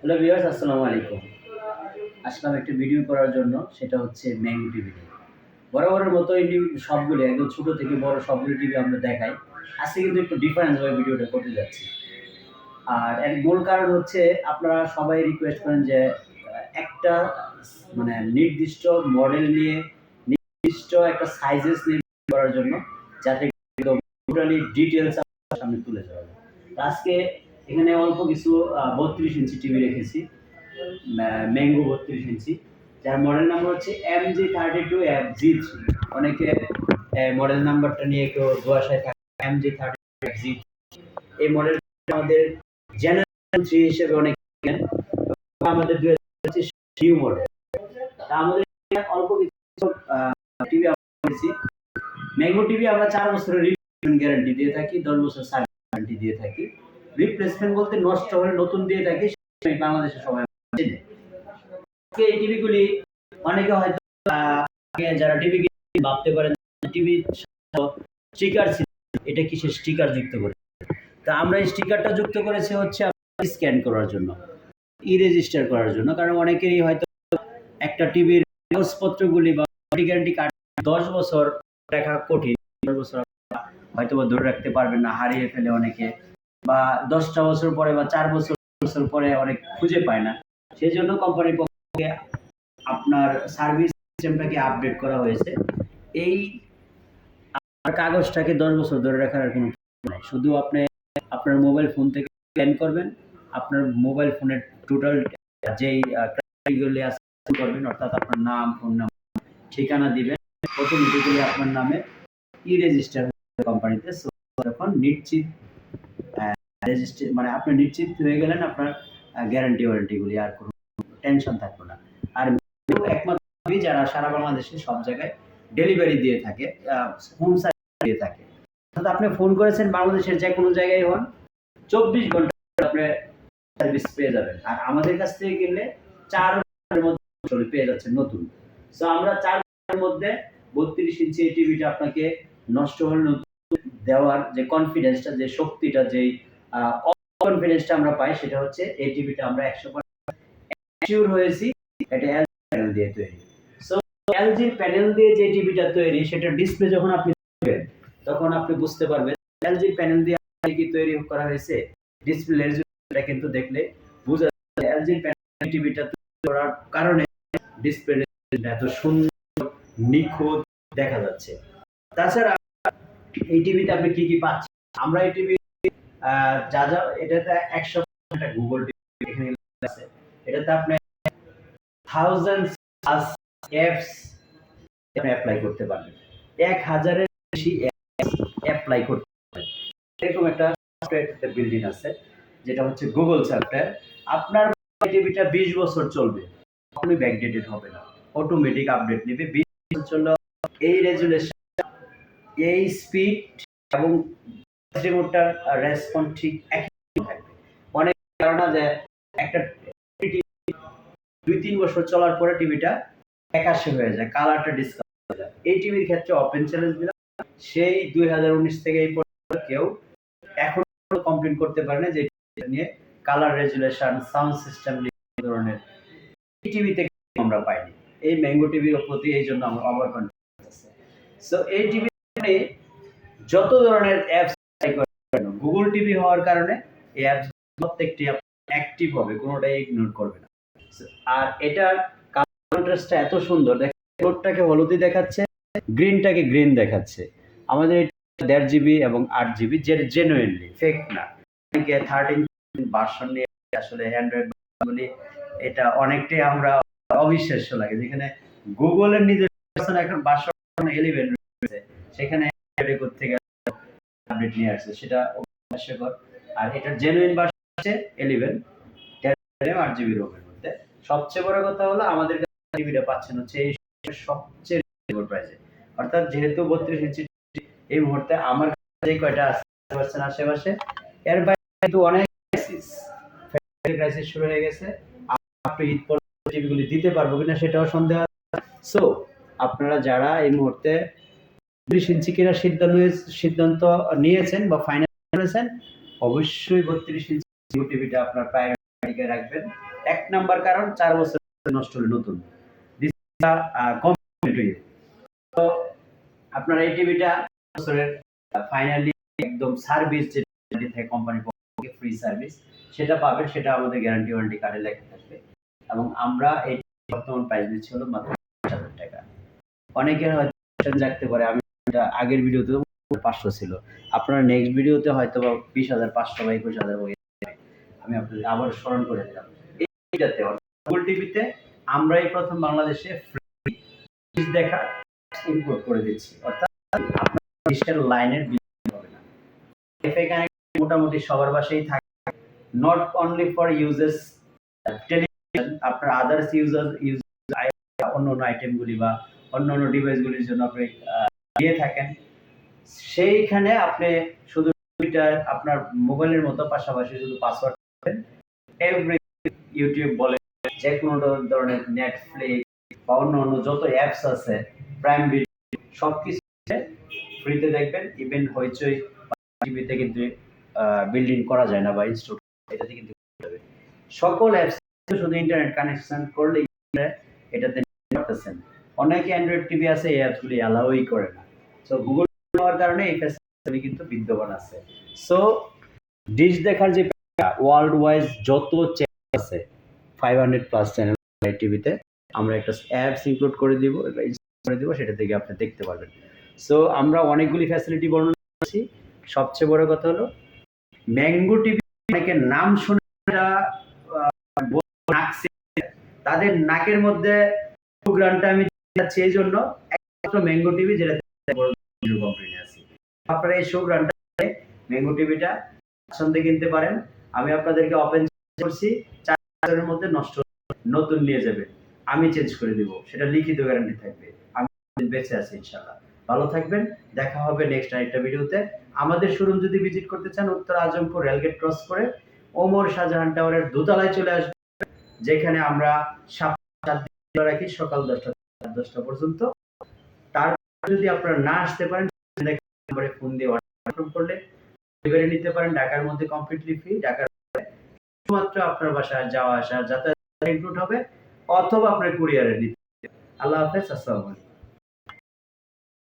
Hello viewers, আসসালামু আলাইকুম। আসলাম একটা ভিডিও করার জন্য, সেটা হচ্ছে ম্যাঙ্গো টিভি বরাবরের মতো এই সবগুলো, একদম ছোট থেকে বড় সবগুলো টিভি আমরা দেখাই। আজকে কিন্তু একটু ডিফারেন্স ভাবে ভিডিওটা করতে যাচ্ছি। আর এর মূল কারণ হচ্ছে, আপনারা সবাই রিকোয়েস্ট করেন যে, একটা মানে নির্দিষ্ট মডেল নিয়ে, নির্দিষ্ট একটা সাইজেস নিয়ে করার জন্য, যাতে টোটালি ডিটেলস সামনে তুলে ধরা যায়। আজকে এখানে অল্প কিছু বত্রিশ ইঞ্চি টিভি রেখেছি ম্যাঙ্গো বত্রিশ ইঞ্চি। যার মডেল নাম্বার হচ্ছে M G thirty two F G three অনেকে মডেল নাম্বারটা নিয়ে একটু দোয়াশায় থাকে M G thirty two F G এই মডেল আমাদের জেনারেশন থ্রি হিসেবে অনেক। আমাদের দুই হাজার নিউ মডেল তা আমাদের অল্প কিছু টিভি করেছি ম্যাঙ্গো টিভি আমরা চার বছরের রিপ্লেসমেন্ট গ্যারান্টি দিয়ে থাকি, দশ বছর সার্ভিস গ্যারান্টি দিয়ে থাকি। রিপ্লেসমেন্ট বলতে নষ্ট হলে নতুন দিয়ে থাকি সেটাই বাংলাদেশে সবাই এই টিভিগুলি অনেকে হয়তো যারা টিভি ভাবতে পারেন টিভি স্টিকার এটা কিসের স্টিকার যুক্ত করে? তা আমরা এই স্টিকারটা যুক্ত করেছি হচ্ছে স্ক্যান করার জন্য ই রেজিস্টার করার জন্য। কারণ অনেকেরই হয়তো একটা টিভির কাগজপত্রগুলি বা গ্যারান্টি কার্ড দশ বছর দেখা কঠিন, দশ বছর হয়তো ধরে রাখতে পারবেন না, হারিয়ে ফেলে অনেকে। বা দশটা বছর পরে বা চার বছর পরে অনেক খুঁজে পায় না। সেই জন্য কোম্পানির পক্ষে আপনার সার্ভিস সিস্টেমটাকে আপডেট করা হয়েছে। এই কাগজটাকে দশ বছর ধরে রাখার আর কোনো শুধু আপনি আপনার মোবাইল ফোন থেকে স্ক্যান করবেন আপনার মোবাইল ফোনের টোটাল যেই ক্রাইটেরিয়াগুলি আছে করবেন অর্থাৎ আপনার নাম ফোন নাম্বার ঠিকানা দিবেন অটোমেটিক্যালি আপনার নামে ই রেজিস্টার কোম্পানিতে So, তখন নিশ্চিত রেজিস্ট্রে মানে আপনি নিশ্চিত হয়ে গেলেন আপনার গ্যারান্টি ওয়ারেন্টিগুলি আর কোনো টেনশন থাকবে না। আর একমাত্র যারা সারা বাংলাদেশে সব জায়গায় ডেলিভারি দিয়ে থাকে হোম সার্ভিস দিয়ে থাকে। অর্থাৎ আপনি ফোন করেছেন বাংলাদেশের যে কোনো জায়গায় হন, চব্বিশ ঘণ্টা আপনি সার্ভিস পেয়ে যাবেন। আর আমাদের কাছ থেকে কিনলে চার ঘণ্টার মধ্যে পেয়ে যাচ্ছেন নতুন। সো আমরা চার ঘণ্টার মধ্যে বত্রিশ ইঞ্চি টিভিটা আপনাকে নষ্ট হলে নতুন দেওয়ার যে কনফিডেন্সটা যে শক্তিটা, যেই কনফিডেন্সটা আমরা পাই, সেটা হচ্ছে এই আমরা একশো হয়েছি এটা প্যানেল দিয়ে তৈরি। সো প্যানেল দিয়ে যে টিভিটা তৈরি, সেটা ডিসপ্লে যখন আপনি দেখবেন, তখন আপনি বুঝতে পারবেন প্যানেল দিয়ে কি তৈরি করা হয়েছে। ডিসপ্লে এটা কিন্তু দেখলে বোঝা যাচ্ছে এলজির প্যানেল টিভিটা করার কারণে ডিসপ্লে এত সুন্দর, নিখুঁত দেখা যাচ্ছে। তাছাড়া এই টিভিতে আপনি কি কি পাচ্ছেন? আমরা এই টিভি যা যা, এটাতে একশো একটা গুগল এখানে আছে। এটাতে আপনি অ্যাপস অ্যাপ্লাই করতে পারবেন। এক হাজারের বেশি অ্যাপ্লাই করতে পারবেন। এরকম একটা সফটওয়্যার বিল্ডিং আছে, যেটা হচ্ছে গুগল সফটওয়্যার আপনার টিভিটা বিশ বছর চলবে, কখনোই ব্যাকডেটেড হবে না। অটোমেটিক আপডেট নেবে, বিশ বছর চললে এই রেজুলেশন এই স্পিড এবং রিমোটটার রেসপন্স ঠিক একই থাকবে। অনেক ধারণা যে একটা দুই তিন বছর চলার পরে টিভিটা একাশে হয়ে যায় কালারটা হয়ে যায়। এই টিভির ক্ষেত্রে ওপেন চ্যালেঞ্জ দিলাম সেই দুই হাজার উনিশ থেকে এই পর্যন্ত কেউ এখন কমপ্লেন করতে পারে না যে নিয়ে কালার রেজুলেশন সাউন্ড সিস্টেম ধরনের টিভিতে আমরা পাইনি। এই ম্যাঙ্গো টিভির প্রতি এই জন্য আমার আছে। সো এই টিভি যত ধরনের অ্যাপস গুগল টিভি হওয়ার কারণে এই অ্যাপস প্রত্যেকটি অ্যাক্টিভ হবে, কোনোটাই ইগনোর করবে না। আর এটার কন্ট্রাস্টটা এত সুন্দর হলুদটাকে হলুদি দেখাচ্ছে গ্রিনটাকে গ্রিন দেখাচ্ছে। আমাদের এটা দেড় জিবি এবং আট জিবি যে জেনুইনলি ফেক না। অনেকে থার্টিন ভার্সন নিয়ে আসলে অ্যান্ড্রয়েড বলি এটা অনেকটাই আমরা অবিশ্বাস্য লাগে। যেখানে গুগলের নিজের এখন ভার্সন ইলেভেন রয়েছে, সেখানে থেকে আপডেট নিয়ে আসছে, সেটা হাস্যকর আর এটার জেনুইন ভার্সন হচ্ছে ইলেভেন আট জিবি রোমের মধ্যে। সবচেয়ে বড় কথা হলো আমাদের কাছে টিভিটা পাচ্ছেন হচ্ছে এই সবচেয়ে রিজনেবল প্রাইসে অর্থাৎ যেহেতু বত্রিশ ইঞ্চি এই মুহূর্তে আমার কাছে কয়টা আছে পাচ্ছেন আশেপাশে? এর বাইরে কিন্তু অনেক ক্রাইসিস শুরু হয়ে গেছে। আপনি ঈদ পর্যন্ত টিভিগুলি দিতে পারব কিনা সেটাও সন্দেহ সো আপনারা যারা এই মুহূর্তে বত্রিশ ইঞ্চি সিদ্ধান্ত সিদ্ধান্ত নিয়েছেন বা ফাইনাল করেছেন, অবশ্যই বত্রিশ ইঞ্চি টিভিটা আপনার প্রায় রাখবেন। এক নাম্বার কারণ, চার বছর নষ্ট হলে নতুন. তো আপনার এই টিভিটা বছরের ফাইনালি একদম সার্ভিস যেটা কোম্পানির পক্ষ ফ্রি সার্ভিস সেটা পাবেন, সেটা আমাদের গ্যারান্টি ওয়ারেন্টি কার্ডে লেখা থাকবে। এবং আমরা এই বর্তমান প্রাইস দিচ্ছি হলো মাত্র টাকা। অনেকের হয়তো জাগতে পারে, আমি আগের ভিডিওতে পাঁচশো ছিল। আপনার নেক্সট ভিডিওতে হয়তো বা বিশ হাজার, পাঁচশো বা একুশ হাজার হয়ে আমি আপনাদের আবার স্মরণ করে দিলাম। এইটাতে গুগল টিভিতে আমরাই প্রথম বাংলাদেশে ফ্রি দেখা ইম্পোর্ট করে দিচ্ছি। অর্থাৎ আপনার লাইনের হবে না। মোটামুটি সবার বাসায় থাকে। Not only for uses television আপনার আদার্স ইউজার ইউজ অন্য অন্য আইটেমগুলি বা অন্য অন্য ডিভাইসগুলির জন্য আপনি দিয়ে থাকেন, সেইখানে আপনি শুধু টুইটার আপনার মোবাইলের মতো পাশাপাশি শুধু পাসওয়ার্ড এভরি ইউটিউব বলে যে কোনো ধরনের নেটফ্লিক্স বা অন্য অন্য যত অ্যাপস আছে প্রাইম ভিডিও সব কিছু ফ্রিতে দেখবেন। ইভেন হইচই টিভিতে কিন্তু বিল্ডিং করা যায় না বা ইনস্টল এটাতে কিন্তু সকল অ্যাপস শুধু ইন্টারনেট কানেকশন করলে এটাতে অনেকে অ্যান্ড্রয়েড টিভি আছে, এই অ্যাপসগুলি অ্যালাউই করে না। সো গুগল হওয়ার কারণে এই ফ্যাসিলিটি কিন্তু বিদ্যমান আছে। সো ডিশ দেখার যে ওয়ার্ল্ড ওয়াইজ যত চ্যানেল আছে ফাইভ হান্ড্রেড প্লাস চ্যানেল টিভিতে আমরা একটা অ্যাপস ইনক্লুড করে দিব করে দিব, সেটা থেকে আপনি দেখতে পারবেন। সো আমরা অনেকগুলি ফ্যাসিলিটি বর্ণনা করেছি। সবচেয়ে বড় কথা হলো ম্যাঙ্গো টিভি অনেকের নাম শুনে তাদের নাকের মধ্যে গ্রানটা আমি যাচ্ছি এই জন্য একমাত্র ম্যাঙ্গো টিভি যেটা কোম্পানি আছে আপনারা এই শো গ্রানটা ম্যাঙ্গো টিভিটা সন্ধ্যে কিনতে পারেন। আমি আপনাদেরকে ওপেন করছি, চার বছরের মধ্যে নষ্ট নতুন নিয়ে যাবে। আমি চেঞ্জ করে দিব। সেটা লিখিত গ্যারান্টি থাকবে। আমি বেঁচে আছি, ইনশাআল্লাহ। ভালো থাকবেন। দেখা হবে নেক্সট আরেকটা ভিডিওতে আমাদের শোরুম যদি ভিজিট করতে চান, উত্তর আজমপুর রেলগেট ক্রস করে ওমর শাহজাহান টাওয়ারের দোতলায় চলে আসবে যেখানে আমরা সাত রাখি সকাল দশটা দশটা পর্যন্ত। তারপর যদি আপনারা না আসতে পারেন নম্বরে ফোন দিয়ে অর্ডার করলে ডেলিভারি নিতে পারেন, ঢাকার মধ্যে কমপ্লিটলি ফ্রি ঢাকার শুধুমাত্র আপনার বাসায় যাওয়া আসা যাতায়াত ইনক্লুড হবে, অথবা আপনার কুরিয়ারে নিতে আল্লাহ হাফেজ, আসসালামু আলাইকুম।